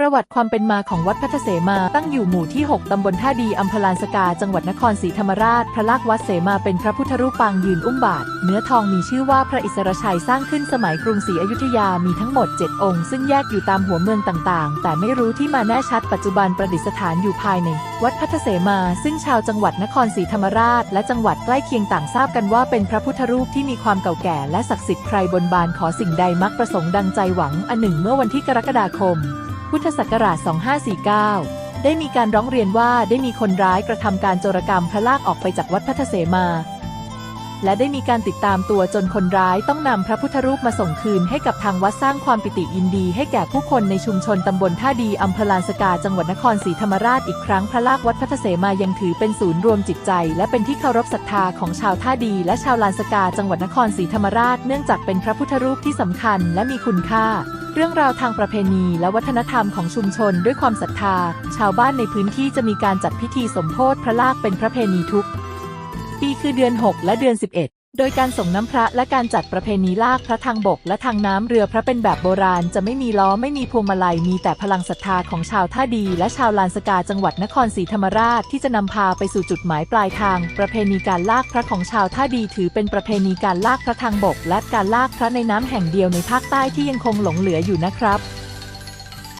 ประวัติความเป็นมาของวัดพัทธเสมาตั้งอยู่หมู่ที่ 6 ตำบลท่าดี อำเภอลานสกา จังหวัดนครศรีธรรมราช พระลากวัดเสมาเป็นพระพุทธรูปปางยืนอุ้มบาท เนื้อทองมีชื่อว่าพระอิสรชัยสร้างขึ้นสมัยกรุงศรีอยุธยา มีทั้งหมด 7 องค์ ซึ่งแยกอยู่ตามหัวเมืองต่างๆ แต่ไม่รู้ที่มาแน่ชัด ปัจจุบันประดิษฐานอยู่ภายใน วัดพัทธเสมา ซึ่งชาวจังหวัดนครศรีธรรมราช และจังหวัดใกล้เคียงต่างทราบกันว่าเป็นพระพุทธรูปที่มีความเก่าแก่ และศักดิ์สิทธิ์ใครบนบานขอสิ่งใดมักประสงค์ดังใจหวัง อันหนึ่ง เมื่อวันที่กรกฎาคม พุทธศักราช 2549 ได้มีการร้องเรียนว่าได้มีคนร้ายกระทำการโจรกรรมพระลากออกไปจากวัดพัทธเสมา และได้มีการติดตามตัวจนคนร้ายต้องนำพระพุทธรูปมาส่งคืนให้กับทางวัดสร้างความปิติยินดีให้แก่ผู้คนในชุมชนตำบลท่าดีอำเภอลานสกาจังหวัดนครศรีธรรมราชอีกครั้งพระลากวัดพัทธเสมายังถือเป็นศูนย์รวมจิตใจ และเป็นที่เคารพศรัทธาของชาวท่าดี และชาวลานสกาจังหวัดนครศรีธรรมราช เนื่องจากเป็นพระพุทธรูปที่สำคัญและมีคุณค่า เรื่องราวทางประเพณีและวัฒนธรรมของชุมชนด้วยความศรัทธา ชาวบ้านในพื้นที่จะมีการจัดพิธีสมโพธิพระลากเป็นประเพณีทุก ปีคือเดือน 6 และเดือน 11 โดยการส่งน้ำพระและการจัดประเพณีลากพระทางบกและทางน้ำเรือพระเป็นแบบโบราณจะไม่มีล้อไม่มีพวงมาลัยมีแต่พลังศรัทธาของชาวท่าดีและชาวลานสกาจังหวัดนครศรีธรรมราชที่จะนำพาไปสู่จุดหมายปลายทาง ประเพณีการลากพระของชาวท่าดีถือเป็นประเพณีการลากพระทางบก และการลากพระในน้ำแห่งเดียวในภาคใต้ที่ยังคงหลงเหลืออยู่นะครับ